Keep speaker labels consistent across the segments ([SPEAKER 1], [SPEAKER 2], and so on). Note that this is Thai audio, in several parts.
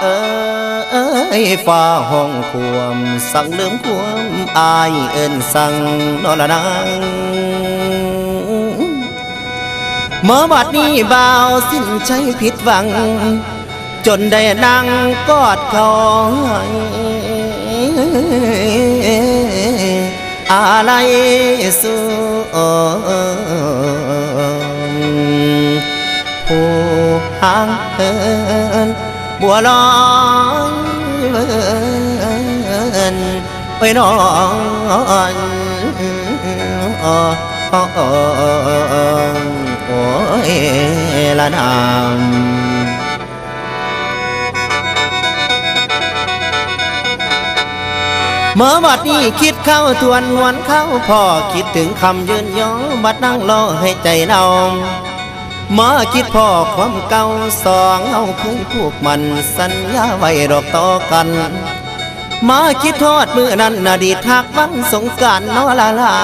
[SPEAKER 1] เอ้ยฟ้าห้องควม สั่งเรื่องความอายเอินสั่งนอละนางเมื่อบัดนี้บ่าวสิ้นใจผิดหวัง จนได้นั่งกอดเขาอะไรสู่ผู้ห่างเหิน บัวลอยเวินไปนอนโอ้ยละนามเมื่อบัดนี้คิดเข้าทวนหวนเข้าพ่อคิดถึงคำยืนยอบัดนั่งรอให้ใจเนา มื่อคิดพ่อความเก่าสองเอาเคยพูกมันสัญญาไว้ดอกต่อกันมาคิดทอดมือนั้นอดีทักวันสงการนอลาลา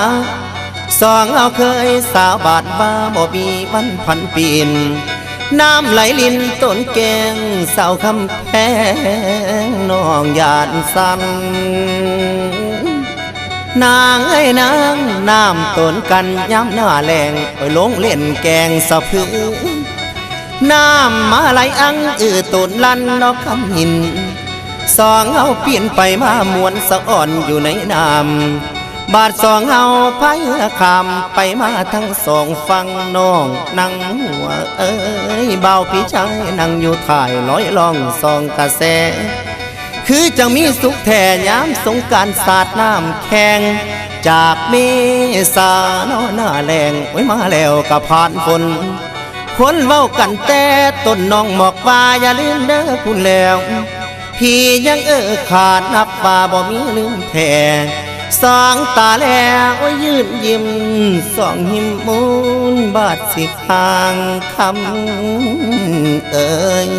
[SPEAKER 1] สองเอาเคยสาวบาดบ้าบ่มีวันพันปีนน้ำไหลลินต้นแกงเสาคำแพงน้องหยานสัน นางเอ้นางน้ำต้นกันย้ำหน้าแรงโอลงเล่นแกงสะพือน้ำมาไหลอังอือต้นลันนอกคำหิน สองเอาเปลี่ยนไปมามวนสะอ่อนอยู่ในน้ำบาทสองเอาพายเรือขามไปมาทั้งสองฟังน้องนั่งหัวเอ้ยเบาพี่ชายนั่งอยู่ถ่ายร้อยลองซองกระแส คือจะมีสุขแท่ยามสงการสาดน้ำแข็ง จากเมษาเนอหน้าแรงไว้มาแล้วกับผ่านฝนคนเว้ากันแต่ต้นน้องหมอกว่าอย่าลืมเด้อคุณแล้ว พี่ยังเออขาดนับว่าบ่มีลืมแท้สองตาแล้วยืนยิ้มสองหิมมูนบาดสิทางคำเอ่ย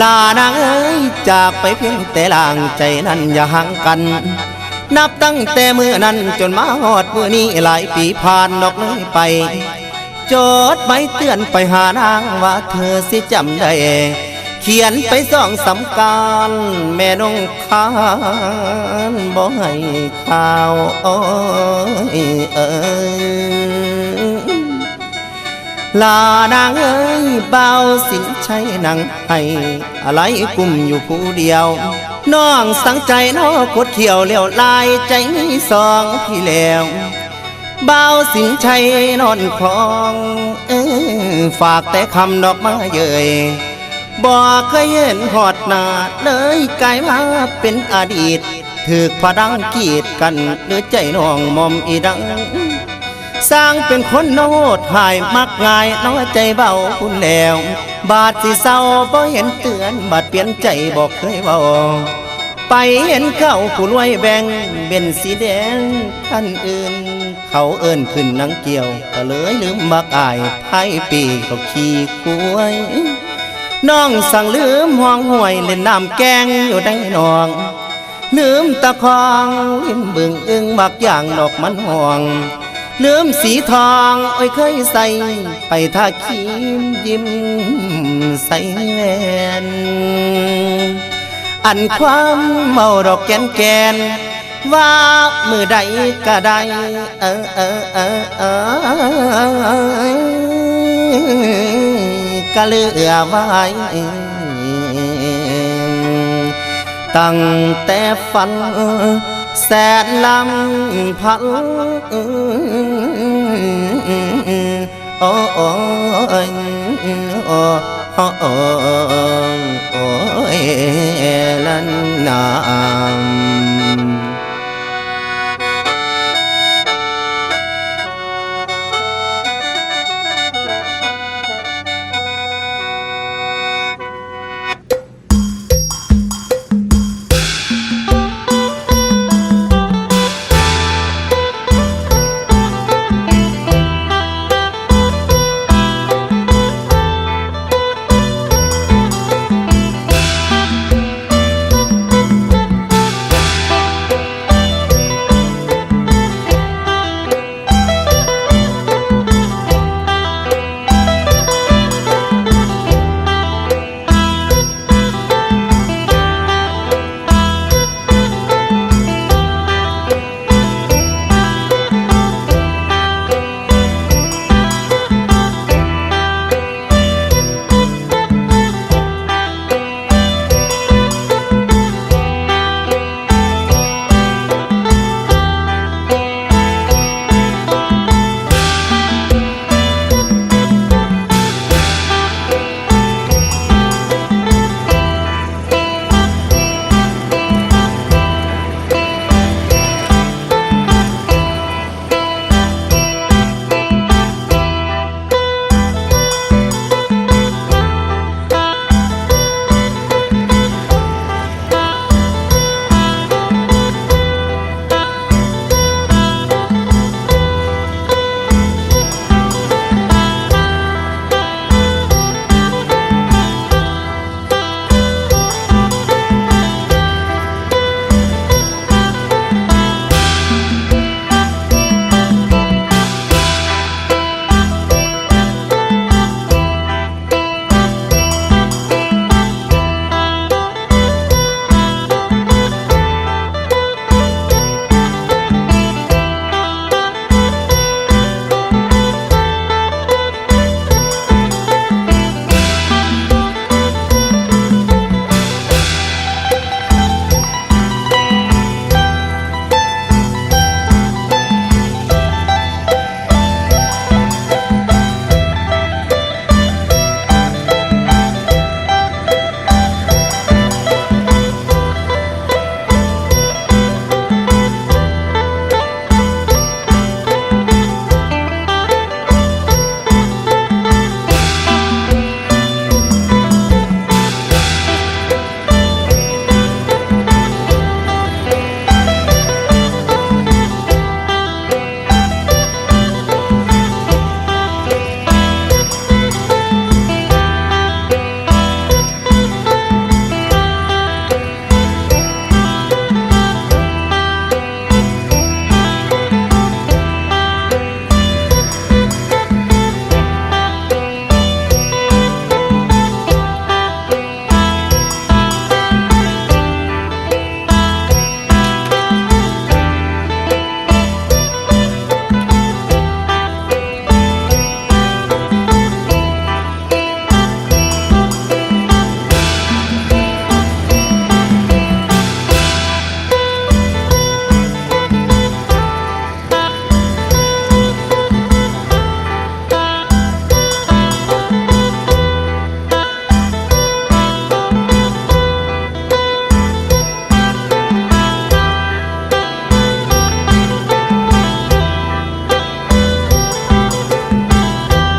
[SPEAKER 1] ลานางเอ้ยจากไปเพียงแต่ลางใจนั้นอย่าห่างกัน นับตั้งแต่เมื่อนั้นจนมาหอดมือนี้หลายปีผ่านนอกเลยไป จดไม้เตือนไปหานางว่าเธอสิจำได้เขียนไปสองสำการแม่นงคานบ่ให้ข่าวโอ้ยเอ้ย ลานางเอ้ยเบาสินใช้นางให้อะไรกุมอยู่ผู้เดียว น้องสังใจน้อกดเขียวเลี้ยวลายใจมีสองพี่แล้วเบาสินชัยนอนคลองเออฝากแต่คำดอกมาเยยบอกเคยเห็นหอดหนาเลยกลายมาเป็นอดีต ถือพดังกีดกันเนื้อใจน้องมอมอีดัง สร้างเป็นคนโนดหายมักง่ายน้อยใจเบาคุณแล้ว บาดสิเศร้าบ่เห็นเตือนบาดเปลี่ยนใจบอกเคยเบาไปเห็นเขาผู้รวยแบ่งเป็นสีแดงท่านอื่น เขาเอิ้นขึ้นนังเกี่ยว ก็เลยลืมมักอายไพ่ปีเขาขี่กล้วยน้องสั่งลืมห้องห่วยเล่นน้ำแกงอยู่ในหนอง ลืมตะคองลิ้มบึงอึงบักอย่างดอกมันห่วง ลืมสีทองโอ้ยเคยใส่ ไปทาคีมยิ้มใส่แหวนอันความเมาดอกแกนแกน ว่ามือใดก็ได้เออเออเออเออก็เลือไว้ตั้งแต่ฝัน แสนลำพันโอ้โอ้ยโอ้โอ้โอ้โอ้ยลันนาม